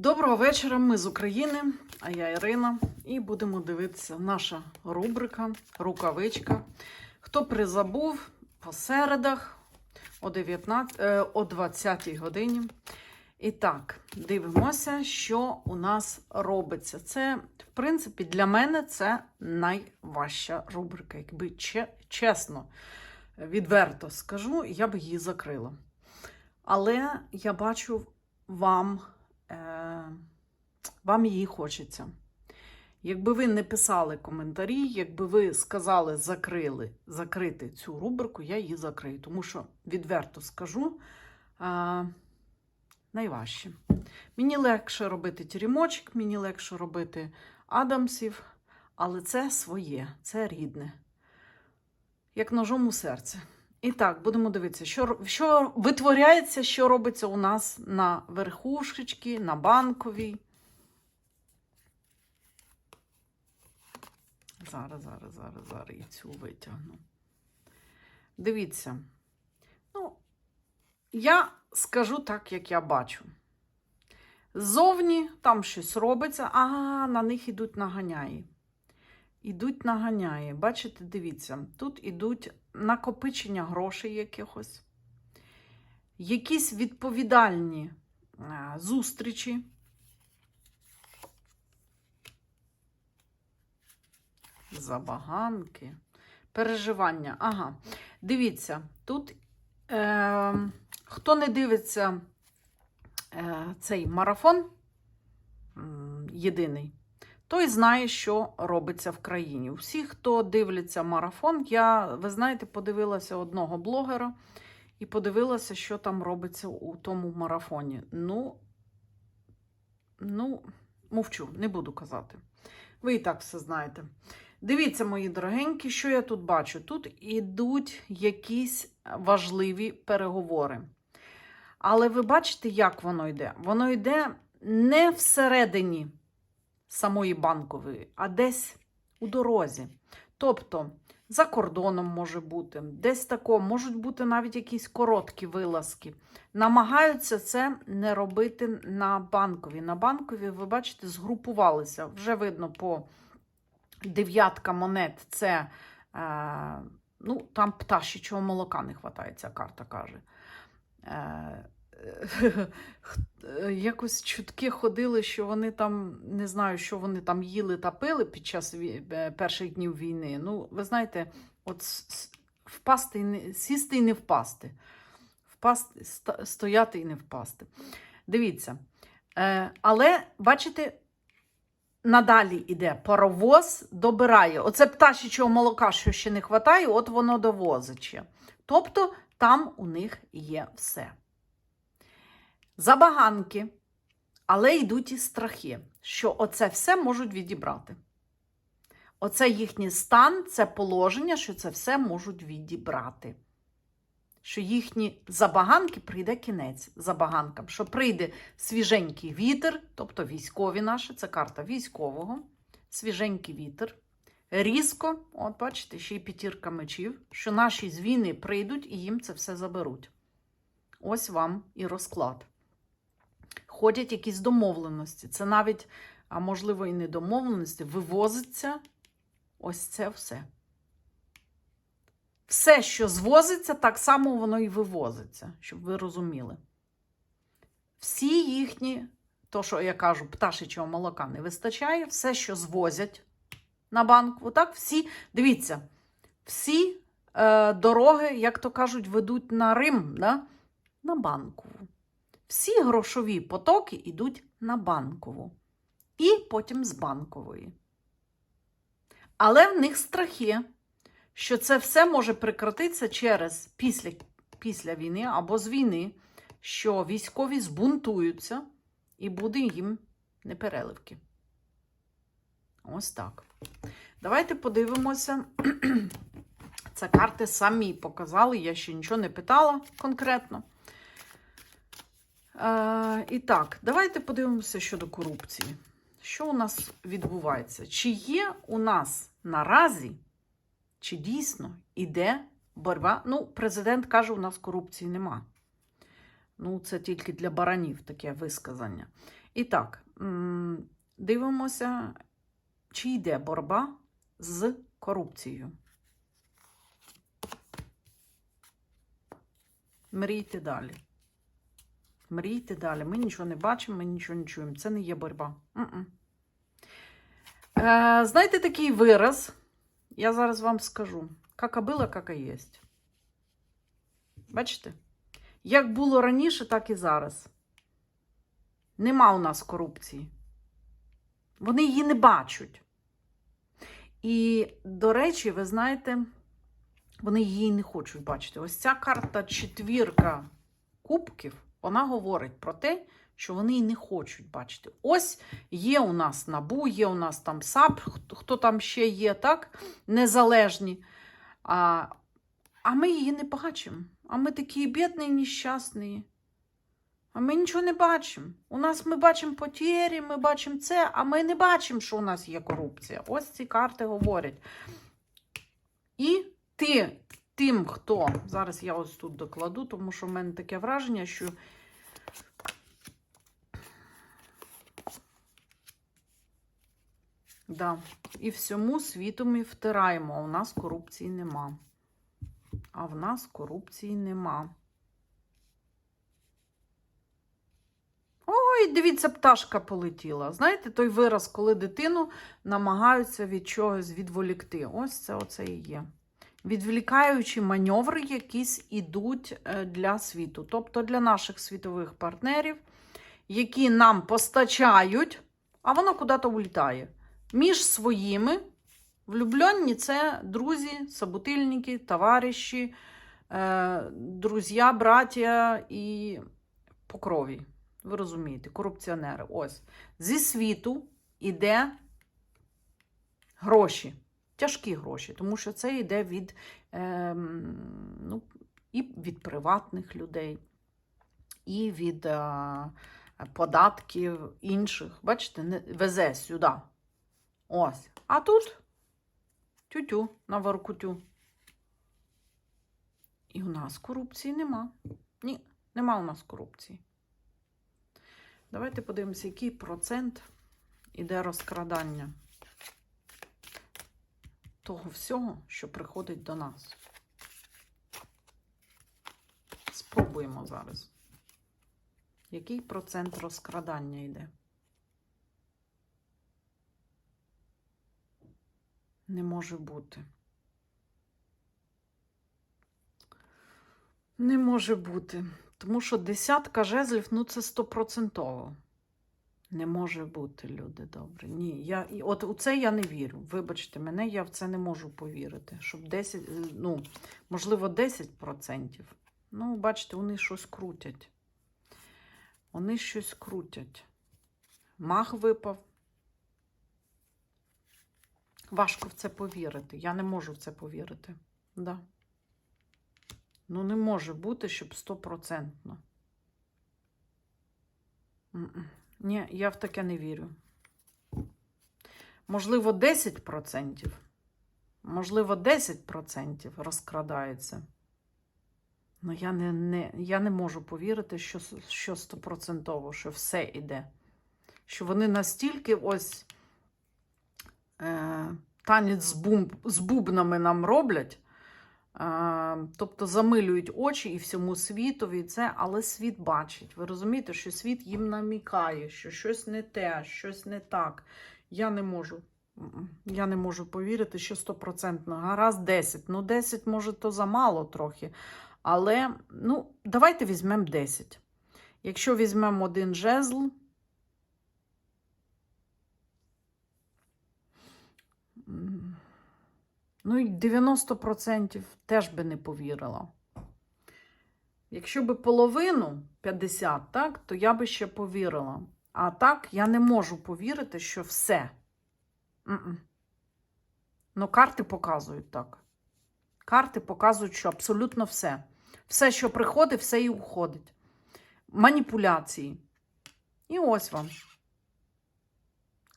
Доброго вечора, ми з України, а я Ірина. І будемо дивитися наша рубрика Рукавичка. Хто призабув по середах о, 19, е, о 20 годині. І так, дивимося, що у нас робиться. Це, в принципі, для мене це найважча рубрика. Якби че- чесно, відверто скажу, я б її закрила. Але я бачу вам, е, вам її хочеться. Якби ви не писали коментарі, якби ви сказали закрили, закрити цю рубрику, я її закрию. Тому що, відверто скажу, е, найважче. Мені легше робити тірімочок, мені легше робити адамсів, але це своє, це рідне. Як ножом у серце. І так, будемо дивитися, що, що витворяється, що робиться у нас на верхушечці, на банковій. Зараз, зараз, зараз, зараз і цю витягну. Дивіться. Ну, я скажу так, як я бачу. Ззовні там щось робиться, а на них ідуть наганяї. Ідуть наганяє. Бачите, дивіться, тут ідуть накопичення грошей якихось, якісь відповідальні е, зустрічі. Забаганки, переживання. Ага, дивіться, тут е, хто не дивиться е, цей марафон єдиний, той знає, що робиться в країні. Всі, хто дивляться марафон, я, ви знаєте, подивилася одного блогера і подивилася, що там робиться у тому марафоні. Ну, ну, мовчу, не буду казати. Ви і так все знаєте. Дивіться, мої дорогенькі, що я тут бачу. Тут ідуть якісь важливі переговори. Але ви бачите, як воно йде? Воно йде не всередині самої банкової, а десь у дорозі. Тобто за кордоном може бути, десь тако, можуть бути навіть якісь короткі вилазки. Намагаються це не робити на банковій. На банковій, ви бачите, згрупувалися. Вже видно по дев'ятка монет це. Е, ну, там пташечого молока не вистачає, ця карта каже. Е, Якось чутки ходили, що вони там не знаю, що вони там їли та пили під час е, перших днів війни. Ну, ви знаєте, от впасти і не сісти і не впасти. Впасти, стояти і не впасти. Дивіться. Е, але бачите, надалі йде паровоз, добирає. Оце пташечого молока, що ще не вистачає, от воно довозить. Тобто там у них є все забаганки, але йдуть і страхи, що оце все можуть відібрати. Оце їхній стан, це положення, що це все можуть відібрати. Що їхні забаганки прийде кінець забаганкам, що прийде свіженький вітер, тобто військові наші, це карта військового, свіженький вітер. Різко, от бачите, ще й п'ятірка мечів, що наші з війни прийдуть і їм це все заберуть. Ось вам і розклад ходять якісь домовленості. Це навіть, а можливо, і не домовленості, вивозиться ось це все. Все, що звозиться, так само воно і вивозиться, щоб ви розуміли. Всі їхні, то, що я кажу, пташечого молока не вистачає, все, що звозять на банк, отак всі, дивіться, всі е, дороги, як то кажуть, ведуть на Рим, да? на банкову. Всі грошові потоки йдуть на банкову. І потім з банкової. Але в них страхи, що це все може прекратитися через після, після війни або з війни, що військові збунтуються і буде їм непереливки. Ось так. Давайте подивимося. Це карти самі показали, я ще нічого не питала конкретно. Е, і так, давайте подивимося щодо корупції. Що у нас відбувається? Чи є у нас наразі, чи дійсно іде боротьба? Ну, президент каже, у нас корупції нема. Ну, це тільки для баранів таке висказання. І так, дивимося, чи йде боротьба з корупцією. Мрійте далі. Мрійте далі. Ми нічого не бачимо, ми нічого не чуємо. Це не є боротьба. Е, знаєте такий вираз? Я зараз вам скажу. Кака була, кака єсть. Бачите? Як було раніше, так і зараз. Нема у нас корупції. Вони її не бачать. І, до речі, ви знаєте, вони її не хочуть бачити. Ось ця карта четвірка кубків, вона говорить про те, що вони її не хочуть бачити. Ось є у нас набу, є у нас там САП, хто там ще є, так? Незалежні. А, а ми її не бачимо. А ми такі бідні, нещасні. А ми нічого не бачимо. У нас ми бачимо потєрі, ми бачимо це, а ми не бачимо, що у нас є корупція. Ось ці карти говорять. І ти, тим, хто. Зараз я ось тут докладу, тому що в мене таке враження, що. Да. І всьому світу ми втираємо, а у нас корупції нема. А в нас корупції нема. Ой, дивіться, пташка полетіла. Знаєте, той вираз, коли дитину намагаються від чогось відволікти. Ось це оце і є. Відволікаючі маневри якісь ідуть е, для світу, тобто для наших світових партнерів, які нам постачають, а воно куди-то улітає. Між своїми влюблені це друзі, собутильники, товариші, е, друзі, браття і по крові. Ви розумієте, корупціонери. Ось. Зі світу йде гроші. Тяжкі гроші, тому що це йде від, е, ну, і від приватних людей, і від е, податків інших. Бачите, не, везе сюди. Ось. А тут тютю на воркутю. І у нас корупції нема. Ні, нема у нас корупції. Давайте подивимося, який процент іде розкрадання того всього, що приходить до нас. Спробуємо зараз. Який процент розкрадання йде? Не може бути. Не може бути. Тому що десятка жезлів, ну це стопроцентово. Не може бути, люди добрі. Ні, я, от у це я не вірю. Вибачте мене, я в це не можу повірити. Щоб 10, е, ну, можливо, 10%. Ну, бачите, вони щось крутять. Вони щось крутять. Мах випав. Важко в це повірити. Я не можу в це повірити. Да. Ну, не може бути, щоб стопроцентно. Ні, я в таке не вірю. Можливо, 10%. Можливо, 10% розкрадається. Ну, я не, не, я не можу повірити, що, що стопроцентово, що все йде. Що вони настільки ось танець з, бум, з бубнами нам роблять. Е, тобто замилюють очі і всьому світові це, але світ бачить. Ви розумієте, що світ їм намікає, що щось не те, щось не так. Я не можу. Я не можу повірити, що стопроцентно. Гаразд 10. Ну, 10, може, то замало трохи. Але, ну, давайте візьмемо 10. Якщо візьмемо один жезл. Ну, і 90% теж би не повірила. Якщо би половину 50, так, то я би ще повірила. А так, я не можу повірити, що все. М-м. Ну, карти показують так. Карти показують, що абсолютно все. Все, що приходить, все і уходить. Маніпуляції. І ось вам.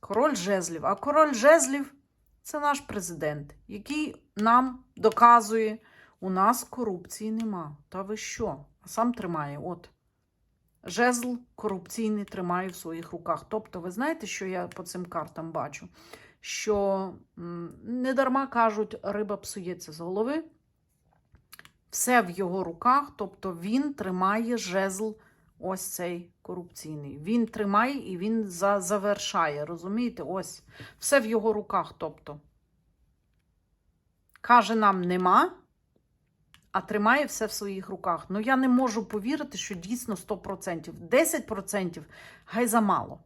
Король жезлів. А король жезлів це наш президент, який нам доказує, у нас корупції нема. Та ви що? А сам тримає, от. жезл корупційний тримає в своїх руках. Тобто, ви знаєте, що я по цим картам бачу? Що не дарма кажуть, риба псується з голови. Все в його руках, тобто він тримає жезл ось цей корупційний. Він тримає і він за, завершає. Розумієте? Ось все в його руках. Тобто, каже нам нема, а тримає все в своїх руках. Ну я не можу повірити, що дійсно 100%. 10% гай замало.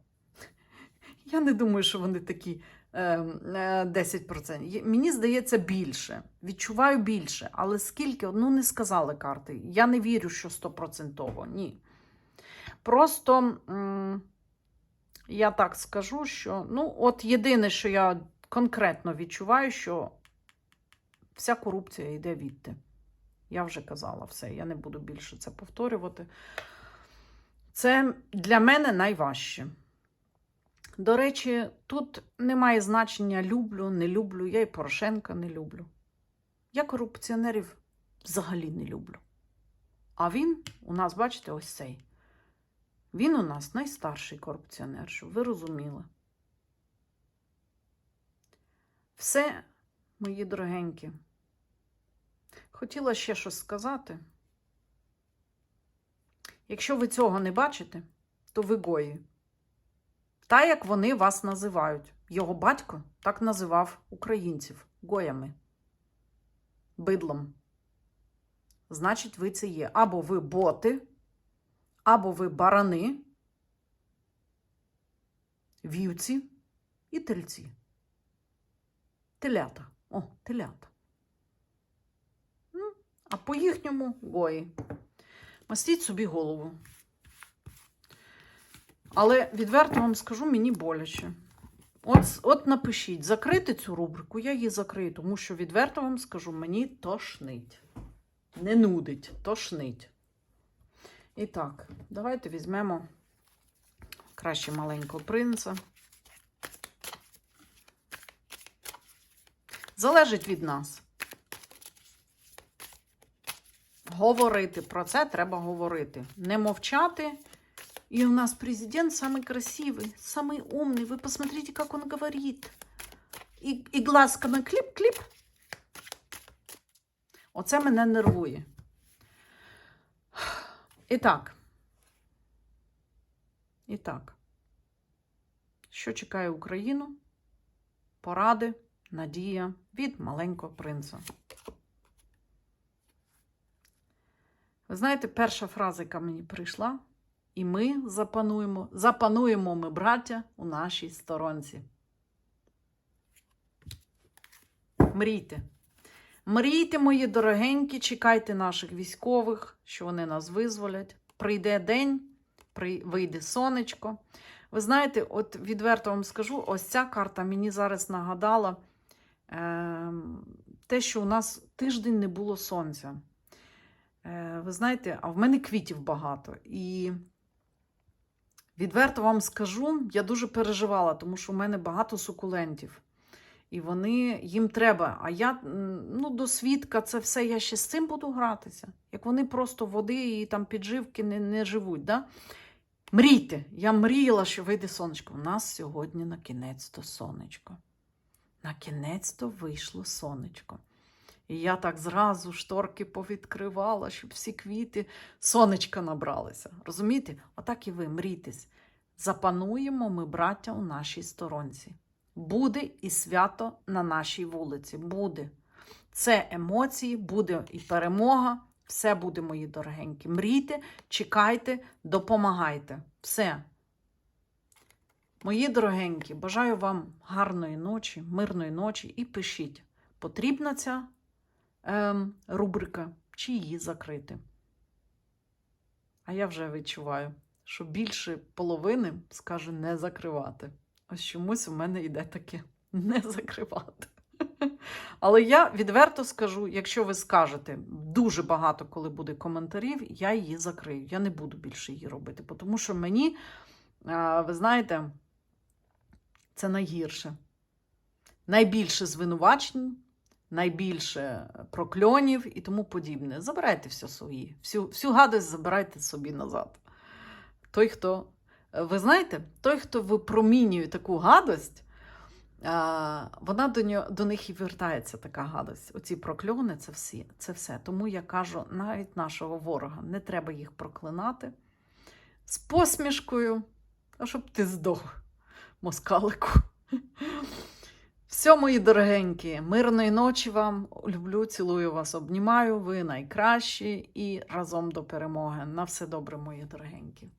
Я не думаю, що вони такі е, е, 10%. Мені здається більше. Відчуваю більше. Але скільки? Ну, не сказали карти. Я не вірю, що 100%. Ні. Просто я так скажу, що ну, от єдине, що я конкретно відчуваю, що вся корупція йде відти. Я вже казала все, я не буду більше це повторювати. Це для мене найважче. До речі, тут немає значення люблю, не люблю. Я і Порошенка не люблю. Я корупціонерів взагалі не люблю. А він у нас, бачите, ось цей. Він у нас найстарший корупціонер, щоб ви розуміли. Все, мої дорогенькі. Хотіла ще щось сказати. Якщо ви цього не бачите, то ви гої. Та, як вони вас називають. Його батько так називав українців гоями, бидлом. Значить, ви це є. Або ви боти, або ви барани, вівці і тельці. Телята. О, телята. Ну, А по їхньому гої. Мастіть собі голову. Але відверто вам скажу, мені боляче. От, от напишіть, закрити цю рубрику, я її закрию, тому що відверто вам скажу, мені тошнить. Не нудить, тошнить. І так, давайте візьмемо краще маленького принца. Залежить від нас. Говорити про це треба говорити. Не мовчати. И у нас президент самый красивый, самый умный. Вы посмотрите, как он говорит. І, і глазками кліп-кліп. Оце мене нервує. І так. Що чекає Україну? Поради, надія від маленького принца. Ви знаєте, перша фраза, яка мені прийшла, і ми запануємо, запануємо ми, браття, у нашій сторонці. Мрійте. Мрійте, мої дорогенькі, чекайте наших військових, що вони нас визволять. Прийде день, вийде сонечко. Ви знаєте, от відверто вам скажу, ось ця карта мені зараз нагадала е... те, що у нас тиждень не було сонця. Е... Ви знаєте, а в мене квітів багато. І Відверто вам скажу, я дуже переживала, тому що в мене багато сукулентів. І вони їм треба. А я ну, до свідка це все, я ще з цим буду гратися. Як вони просто води і там підживки не, не живуть. Да? Мрійте! Я мріяла, що вийде сонечко. У нас сьогодні на кінець то сонечко. На кінець то вийшло сонечко. І я так зразу шторки повідкривала, щоб всі квіти сонечка набралися. Розумієте? Отак і ви мрійтесь. Запануємо ми, браття, у нашій сторонці. Буде і свято на нашій вулиці. Буде. Це емоції, буде і перемога. Все буде, мої дорогенькі. Мрійте, чекайте, допомагайте. Все. Мої дорогенькі, бажаю вам гарної ночі, мирної ночі і пишіть, потрібна ця ем, рубрика, чи її закрити. А я вже відчуваю, що більше половини скаже не закривати. Ось чомусь у мене йде таке не закривати. Але я відверто скажу, якщо ви скажете дуже багато, коли буде коментарів, я її закрию. Я не буду більше її робити, тому що мені, ви знаєте, це найгірше. Найбільше звинувачень, найбільше прокльонів і тому подібне. Забирайте все свої. Всю, всю гадость забирайте собі назад. той, хто. Ви знаєте, той, хто випромінює таку гадость, вона до, нього, до них і вертається така гадость. Оці прокльони це, всі, це все. Тому я кажу, навіть нашого ворога не треба їх проклинати з посмішкою, а щоб ти здох, москалику. Все, мої дорогенькі, мирної ночі вам. Люблю, цілую вас, обнімаю. Ви найкращі і разом до перемоги. На все добре, мої дорогенькі.